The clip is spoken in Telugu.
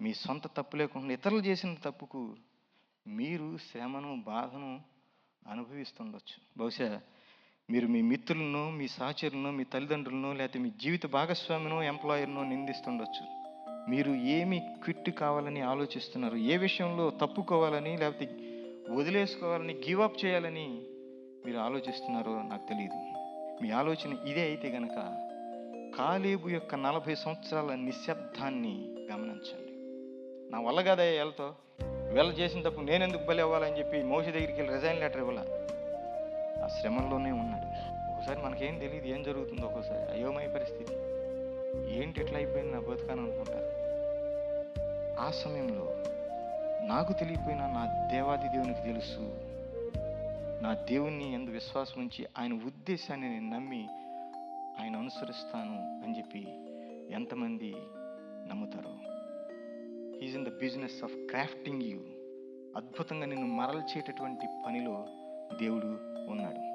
మీ సొంత తప్పు లేకుండా ఇతరులు చేసిన తప్పుకు మీరు శ్రమను బాధను అనుభవిస్తుండొచ్చు. బహుశా మీరు మీ మిత్రులను మీ సహచరులను మీ తల్లిదండ్రులను లేకపోతే మీ జీవిత భాగస్వామిను ఎంప్లాయర్ను నిందిస్తుండొచ్చు. మీరు ఏమి క్విట్ కావాలని ఆలోచిస్తున్నారు? ఏ విషయంలో తప్పుకోవాలని లేకపోతే వదిలేసుకోవాలని గివ్ అప్ చేయాలని మీరు ఆలోచిస్తున్నారో నాకు తెలియదు మీ ఆలోచన ఇదే అయితే గనక కాలేబు యొక్క నలభై సంవత్సరాల నిశ్శబ్దాన్ని గమనించండి. నా వల్ల కదా వెళ్తా వీళ్ళ చేసిన తప్పు నేను ఎందుకు బలి అవ్వాలని చెప్పి మోసి దగ్గరికి వెళ్ళి రిజైన్ లెటర్ ఇవ్వాల? ఆ శ్రమంలోనే ఉన్నాడు. ఒకసారి మనకేం తెలియదు ఏం జరుగుతుందో ఒక్కోసారి అయోమయ పరిస్థితి. ఏంటి ఎట్లా అయిపోయింది నా బతుకాను అనుకుంటారు? ఆ సమయంలో నాకు తెలియపోయినా నా దేవాది దేవునికి తెలుసు నా దేవుణ్ణి ఎందు విశ్వాసం ఉంచి ఆయన ఉద్దేశాన్ని నేను నమ్మి ఆయన అనుసరిస్తాను అని చెప్పి ఎంతమంది is in the business of crafting you అద్భుతంగా నిన్ను మరల్చేటటువంటి పనిలో దేవుడు ఉన్నాడు.